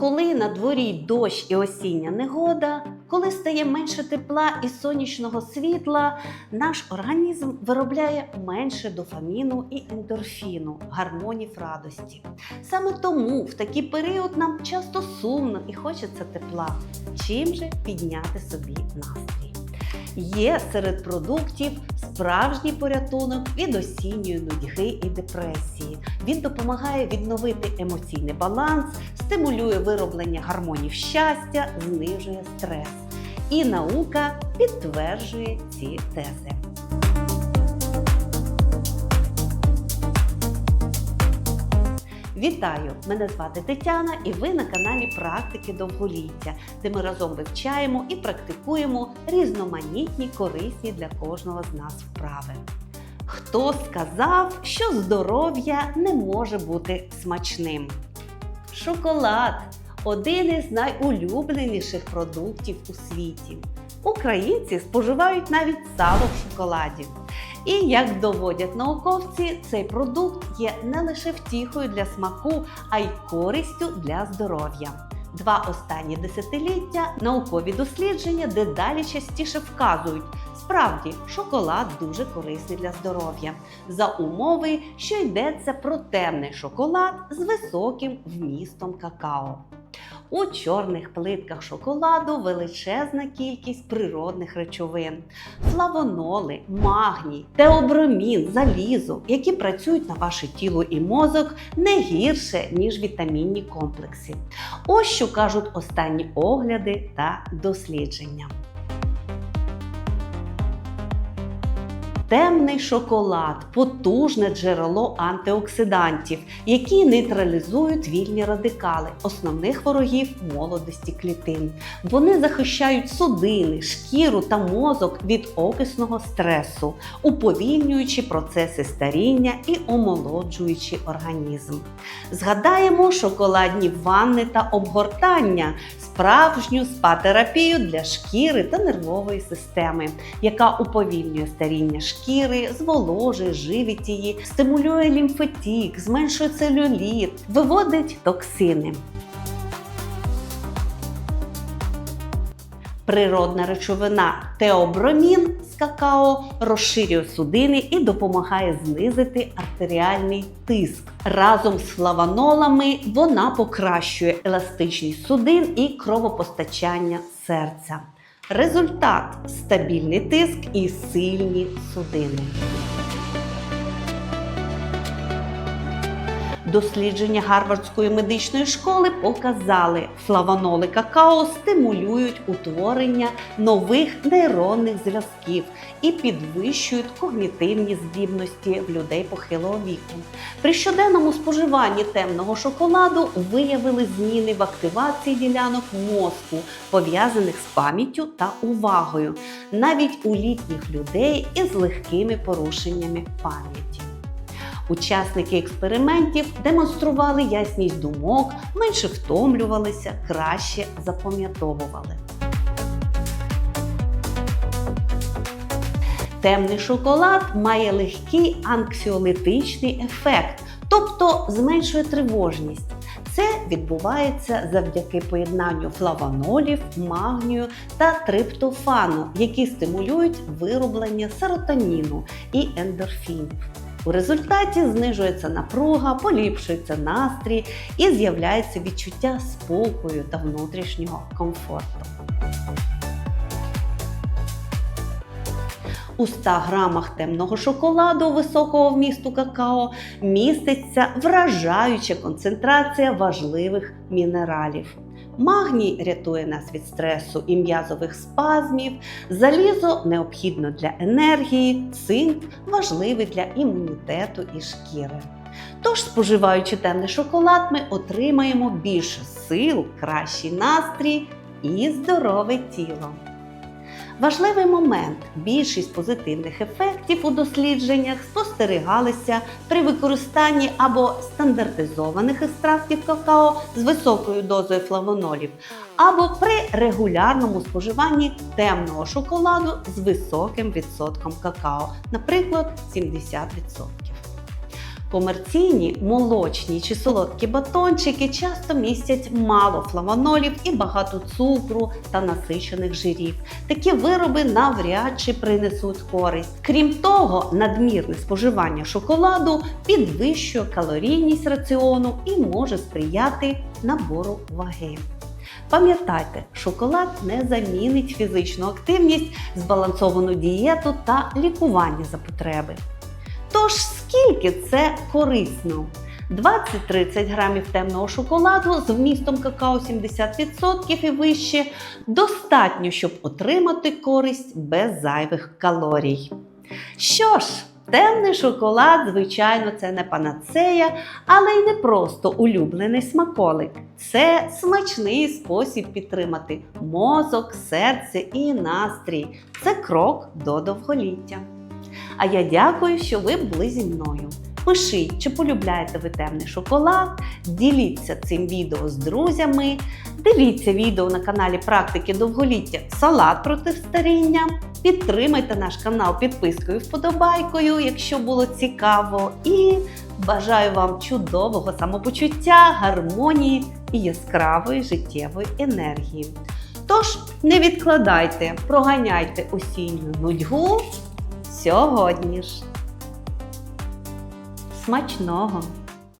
Коли на дворі дощ і осіння негода, коли стає менше тепла і сонячного світла, наш організм виробляє менше дофаміну і ендорфіну, гармонів радості. Саме тому в такий період нам часто сумно і хочеться тепла. Чим же підняти собі настрій? Є серед продуктів справжній порятунок від осінньої нудьги і депресії. Він допомагає відновити емоційний баланс, стимулює вироблення гормонів щастя, знижує стрес. І наука підтверджує ці тези. Вітаю! Мене звати Тетяна, і ви на каналі Практики довголіття, де ми разом вивчаємо і практикуємо різноманітні корисні для кожного з нас вправи. Хто сказав, що здоров'я не може бути смачним? Шоколад один із найулюбленіших продуктів у світі. Українці споживають навіть сало в шоколаді. І як доводять науковці, цей продукт є не лише втіхою для смаку, а й користю для здоров'я. Два останні десятиліття наукові дослідження дедалі частіше вказують, справді шоколад дуже корисний для здоров'я за умови, що йдеться про темний шоколад з високим вмістом какао. У чорних плитках шоколаду величезна кількість природних речовин: флавоноли, магній, теобромін, залізо, які працюють на ваше тіло і мозок не гірше, ніж вітамінні комплекси. Ось що кажуть останні огляди та дослідження. Темний шоколад потужне джерело антиоксидантів, які нейтралізують вільні радикали, основних ворогів молодості клітин. Вони захищають судини, шкіру та мозок від окисного стресу, уповільнюючи процеси старіння і омолоджуючи організм. Згадаємо шоколадні ванни та обгортання, справжню спа-терапію для шкіри та нервової системи, яка уповільнює старіння шкіри, зволожує, живить її, стимулює лімфотік, зменшує целюліт, виводить токсини. Природна речовина теобромін какао розширює судини і допомагає знизити артеріальний тиск. Разом з флавонолами вона покращує еластичність судин і кровопостачання серця. Результат стабільний тиск і сильні судини. Дослідження Гарвардської медичної школи показали, флавоноли какао стимулюють утворення нових нейронних зв'язків і підвищують когнітивні здібності в людей похилого віку. При щоденному споживанні темного шоколаду виявили зміни в активації ділянок мозку, пов'язаних з пам'яттю та увагою, навіть у літніх людей із легкими порушеннями пам'яті. Учасники експериментів демонстрували ясність думок, менше втомлювалися, краще запам'ятовували. Темний шоколад має легкий анксіолітичний ефект, тобто зменшує тривожність. Це відбувається завдяки поєднанню флавонолів, магнію та триптофану, які стимулюють вироблення серотоніну і ендорфінів. У результаті знижується напруга, поліпшується настрій і з'являється відчуття спокою та внутрішнього комфорту. У 100 грамах темного шоколаду високого вмісту какао міститься вражаюча концентрація важливих мінералів. Магній рятує нас від стресу і м'язових спазмів, залізо необхідно для енергії, цинк важливий для імунітету і шкіри. Тож, споживаючи темний шоколад, ми отримаємо більше сил, кращий настрій і здорове тіло. Важливий момент: більшість позитивних ефектів у дослідженнях спостерігалися при використанні або стандартизованих екстрактів какао з високою дозою флавонолів, або при регулярному споживанні темного шоколаду з високим відсотком какао, наприклад, 70%. Комерційні молочні чи солодкі батончики часто містять мало флавонолів і багато цукру та насичених жирів. Такі вироби навряд чи принесуть користь. Крім того, надмірне споживання шоколаду підвищує калорійність раціону і може сприяти набору ваги. Пам'ятайте, шоколад не замінить фізичну активність, збалансовану дієту та лікування за потреби. Тож скільки це корисно? 20-30 грамів темного шоколаду з вмістом какао 70% і вище достатньо, щоб отримати користь без зайвих калорій. Що ж, темний шоколад, звичайно, це не панацея, але й не просто улюблений смаколик. Це смачний спосіб підтримати мозок, серце і настрій. Це крок до довголіття. А я дякую, що ви були зі мною. Пишіть, чи полюбляєте ви темний шоколад, діліться цим відео з друзями, дивіться відео на каналі Практики довголіття Салат проти старіння. Підтримайте наш канал підпискою, вподобайкою, якщо було цікаво. І бажаю вам чудового самопочуття, гармонії і яскравої життєвої енергії. Тож не відкладайте, проганяйте осінню нудьгу сьогодні ж. Смачного!